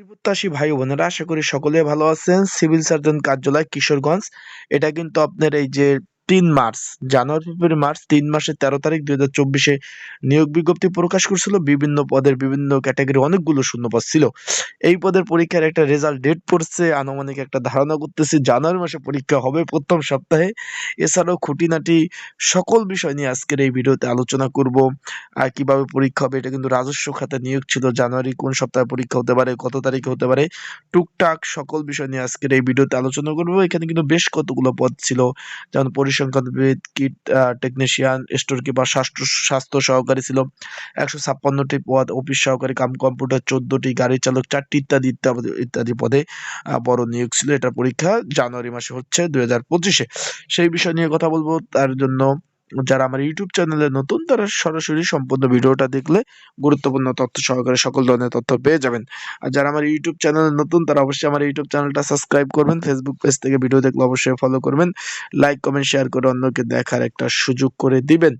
প্রত্যাশী ভাই বোনেরা, আশা করি সকলে ভালো আছেন। সিভিল সার্জন কার্যালয়, কিশোরগঞ্জ। এটা কিন্তু আপনার এই যে তিন মার্চ, জানুয়ারি, ফেব্রুয়ারি, মার্চ, তিন মাসের তেরো তারিখ দুই হাজার চব্বিশে নিয়োগ বিজ্ঞপ্তি প্রকাশ করছিল। বিভিন্ন পদের বিভিন্ন ক্যাটাগরি অনেকগুলো শূন্যপদ ছিল। এই পদের পরীক্ষার একটা রেজাল্ট ডেট পড়ছে, আনুমানিক একটা ধারণা করতেছি জানুয়ারি মাসে পরীক্ষা হবে প্রথম সপ্তাহে। এছাড়াও খুঁটিনাটি সকল বিষয় নিয়ে আজকের এই ভিডিওতে আলোচনা করব। আর কীভাবে পরীক্ষা হবে এটা কিন্তু রাজস্ব খাতে নিয়োগ ছিল জানুয়ারি, কোন সপ্তাহে পরীক্ষা হতে পারে, কত তারিখে হতে পারে, টুকটাক সকল বিষয় নিয়ে আজকের এই ভিডিওতে আলোচনা করব। এখানে কিন্তু বেশ কতগুলো পদ ছিল, যেমন পরিসংখ্যানবিদ কিট টেকনিশিয়ান স্টোর কিপার স্বাস্থ্য স্বাস্থ্য সহকারী ছিল। একশো ছাপ্পান্নটি পদ অফিস সহকারী, কাম কম্পিউটার, চোদ্দটি গাড়ি চালক, চারটি ইত্যাদি ইত্যাদি ইত্যাদি পদে বড় নিয়োগ ছিল। এটার পরীক্ষা জানুয়ারি মাসে হচ্ছে দুই হাজার পঁচিশে। সেই বিষয় নিয়ে কথা বলব তার জন্য যারা আমার ইউটিউব চ্যানেলে নতুন, তারা সরাসরি সম্পূর্ণ ভিডিওটা দেখলে গুরুত্বপূর্ণ তথ্য সহকারে সকল ধরনের তথ্য পেয়ে যাবেন। আর যারা আমার ইউটিউব চ্যানেলে নতুন, তারা অবশ্যই আমার ইউটিউব চ্যানেলটা সাবস্ক্রাইব করবেন ফেসবুক পেজ থেকে ভিডিও দেখলে অবশ্যই ফলো করবেন লাইক কমেন্ট শেয়ার করে অন্যকে দেখার একটা সুযোগ করে দিবেন।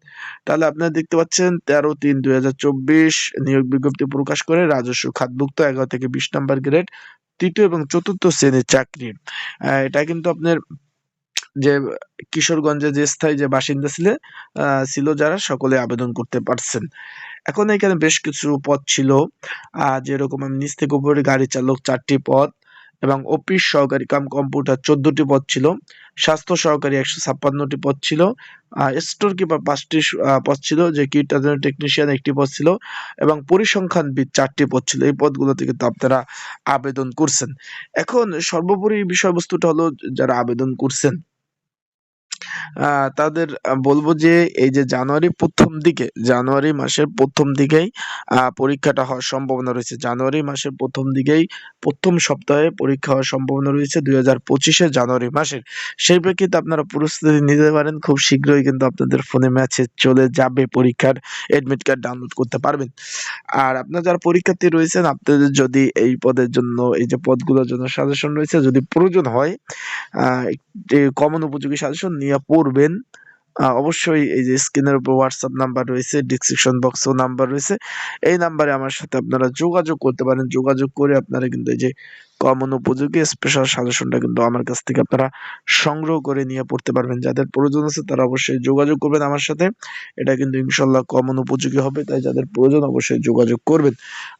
তাহলে আপনারা দেখতে পাচ্ছেন, তেরো তিন দুই হাজার চব্বিশ, নিয়োগ বিজ্ঞপ্তি প্রকাশ করে রাজস্ব খাতভুক্ত এগারো থেকে বিশ নাম্বার গ্রেড তৃতীয় এবং চতুর্থ শ্রেণির চাকরি। এটা কিন্তু আপনার যে কিশোরগঞ্জে যে স্থায়ী যে বাসিন্দা ছিল ছিল যারা, সকলে আবেদন করতে পারছেন। এখন এখানে বেশ কিছু পদ ছিল। যেরকম আমি নিচ থেকে উপরে গাড়ি চালক চারটি পদ এবং অফিস সহকারী কাম কম্পিউটার চোদ্দটি পদ ছিল, স্বাস্থ্য সহকারী একশো ছাপ্পান্নটি পদ ছিল স্টোর কিপার পাঁচটি পদ ছিল, যে কিট টেকনিশিয়ান একটি পদ ছিল এবং পরিসংখ্যানবিদ চারটি পদ ছিল। এই পদগুলোতে কিন্তু আপনারা আবেদন করছেন। এখন সর্বোপরি বিষয়বস্তুটা হলো যারা আবেদন করছেন তাদের বলব যে এই যে জানুয়ারি প্রথম দিকে, জানুয়ারি মাসের প্রথম দিকেই পরীক্ষাটা হওয়ার সম্ভাবনা রয়েছে। জানুয়ারি মাসের প্রথম দিকেই প্রথম সপ্তাহে পরীক্ষা হওয়ার সম্ভাবনা রয়েছে দুই হাজার পঁচিশে জানুয়ারি মাসের। সেই প্রেক্ষিতে আপনারা প্রস্তুতি নিতে পারেন, খুব শীঘ্রই কিন্তু আপনাদের ফোনে মেসেজ চলে যাবে পরীক্ষার এডমিট কার্ড ডাউনলোড করতে পারবেন। আর আপনার যারা পরীক্ষার্থী রয়েছেন, আপনাদের যদি এই পদের জন্য, এই যে পদগুলোর জন্য সাজেশন রয়েছে, যদি প্রয়োজন হয় একটি কমন উপযোগী সাজেশন নিয়ে পড়বেন অবশ্যই এই যে স্ক্রিনের উপর হোয়াটসঅ্যাপ নাম্বার রয়েছে ডিসক্রিপশন বক্সও নাম্বার রয়েছে। এই নাম্বারে আমার সাথে আপনারা যোগাযোগ করতে পারেন। যোগাযোগ করে আপনারা কিন্তু এই যে কমন উপযোগী স্পেশাল সাজেশনটা কিন্তু আমার কাছ থেকে আপনারা সংগ্রহ করে নিয়ে পড়তে পারবেন। যাদের প্রয়োজন আছে তারা অবশ্যই যোগাযোগ করবেন আমার সাথে। এটা কিন্তু ইনশাল্লাহ কমন উপযোগী হবে, তাই যাদের প্রয়োজন অবশ্যই যোগাযোগ করবেন।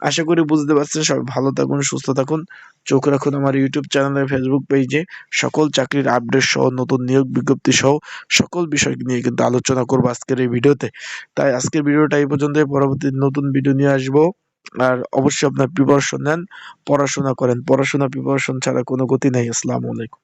আশা করি বুঝতে পারছেন সবাই ভালো থাকুন, সুস্থ থাকুন। চোখ রাখুন আমার ইউটিউব চ্যানেলে ফেসবুক পেজে সকল চাকরির আপডেট সহ, নতুন নিয়োগ বিজ্ঞপ্তি সহ, সকল বিষয় নিয়ে কিন্তু আলোচনা করব আজকের এই ভিডিওতে। তাই আজকের ভিডিওটা এই পর্যন্ত পরবর্তী নতুন ভিডিও নিয়ে আসব। আর অবশ্যই আপনার প্রিপারেশন নেন, পড়াশোনা করেন। পড়াশোনা প্রিপারেশন ছাড়া কোনো গতি নাই। আসসালামু আলাইকুম।